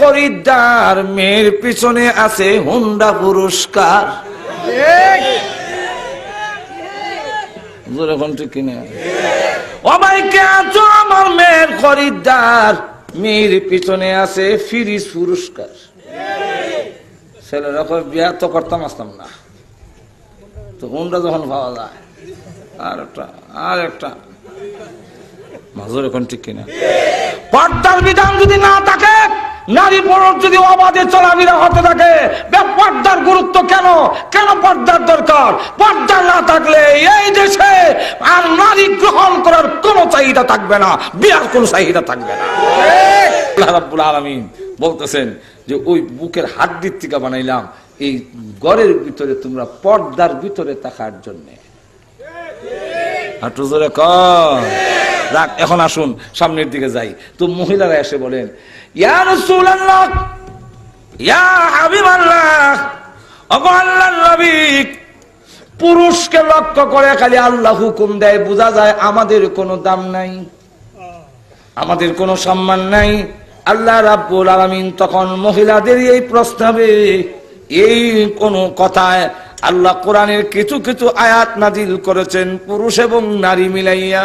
খরিদ্দার মেয়ের পিছনে আছে হুন্ডা পুরস্কার। মেয়ের খরিদ্দার, মেয়ের পিছনে আছে পুরস্কার। করতাম, আসতাম না। তো হুন্ডা যখন পাওয়া যায়, আর একটা আর একটা। পর্দার বিধান যদি না থাকে নারী পুরুষ যদি অবাধে চলাফেরা হতে থাকে পর্দার গুরুত্ব কেন? কেন পর্দার দরকার? পর্দা না থাকলে এই দেশে আর নারী গ্রহণ করার কোনো চাহিদা থাকবে না বিয়ার কোনো চাহিদা থাকবে না। বলতেছেন যে ওই বুকের হাড্ডির থেকে বানাইলাম, এই ঘরের ভিতরে তোমরা পর্দার ভিতরে থাকার জন্যে। হাঁটু জোরে কর রাখ, এখন আসুন, সামনের দিকে যাই। তো মহিলারা এসে বলেন, ইয়া রাসূলুল্লাহ, ইয়া হাবিবাল্লাহ, ওগো আল্লাহর নবী, পুরুষকে লক্ষ্য করে খালি আল্লাহ হুকুম দেয়, বোঝা যায় আমাদের কোনো দাম নাই, আমাদের কোনো সম্মান নাই। আল্লাহ রাব্বুল আলামিন তখন মহিলাদের এই প্রস্তাবে এই কোন কথায় আল্লাহ কোরআনের কিছু কিছু আয়াত নাজিল করেছেন, পুরুষ এবং নারী মিলাইয়া।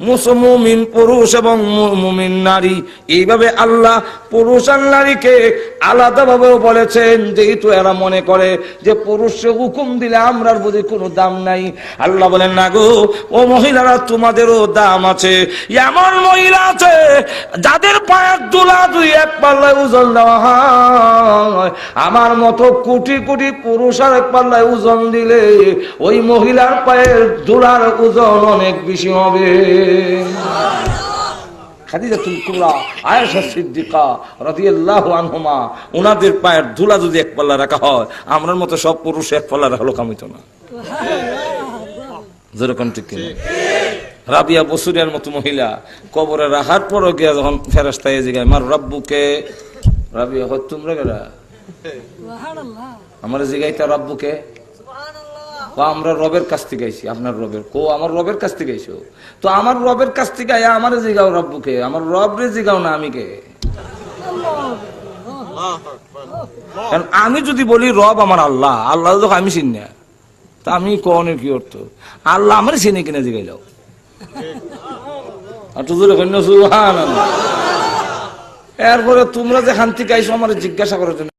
মুসলমিন পুরুষ এবং মুমিন নারী। এইভাবে আল্লাহ পুরুষ আর নারীকে আলাদাভাবেও বলেছেন, যেহেতু এরা মনে করে যে পুরুষে হুকুম দিলে আমরার বুঝি কোনো দাম নাই। আল্লাহ বলেন, না গো, ও মহিলারা, তোমাদেরও দাম আছে। এমন মহিলা আছে, যাদের পায়ের দুলা দুই এক পাল্লায় ওজন দেওয়া হয়। আমার মতো কোটি কোটি পুরুষ আর এক পাল্লায় ওজন দিলে ওই মহিলার পায়ের দুলার ওজন অনেক বেশি হবে। খাদিজাতুল কুবরা আয়েশা সিদ্দিকা রাদিয়াল্লাহু আনহুমা ওনাদের পায়ের ধুলা যদি এক পাল্লা রাখা হয় আমরার মতো সব পুরুষ এক পাল্লা রাখল কামিত না। যেরকম ঠিক কিনা? রাবিয়া বসুরিয়ার মতো মহিলা কবরে রাখার পরও গিয়া যখন ফেরাস্তায় জিগায় মার রাব্বুকে রাবিয়া হয় তোমরা গেরা আমার জিগাইতা রাব্বুকে আমরা রবের কাছ থেকে আইছি, আপনার রবের কো, আমার রবের কাছ থেকে আইসো তো আমার রবের কাছ থেকে আয়া আমার জিগাও রব্বুকে, আমার রব রে জিগাও না আমি কে আমি যদি বলি রব আমার আল্লাহ আল্লাহ তো আমি চিনি না। তা আমি কনের কি অর্থ? আল্লাহ আমার চিনি কিনা জিগাইলাও। কন্যা সুহান এরপরে তোমরা যে খান গাইছো আইসো আমার জিজ্ঞাসা করার জন্য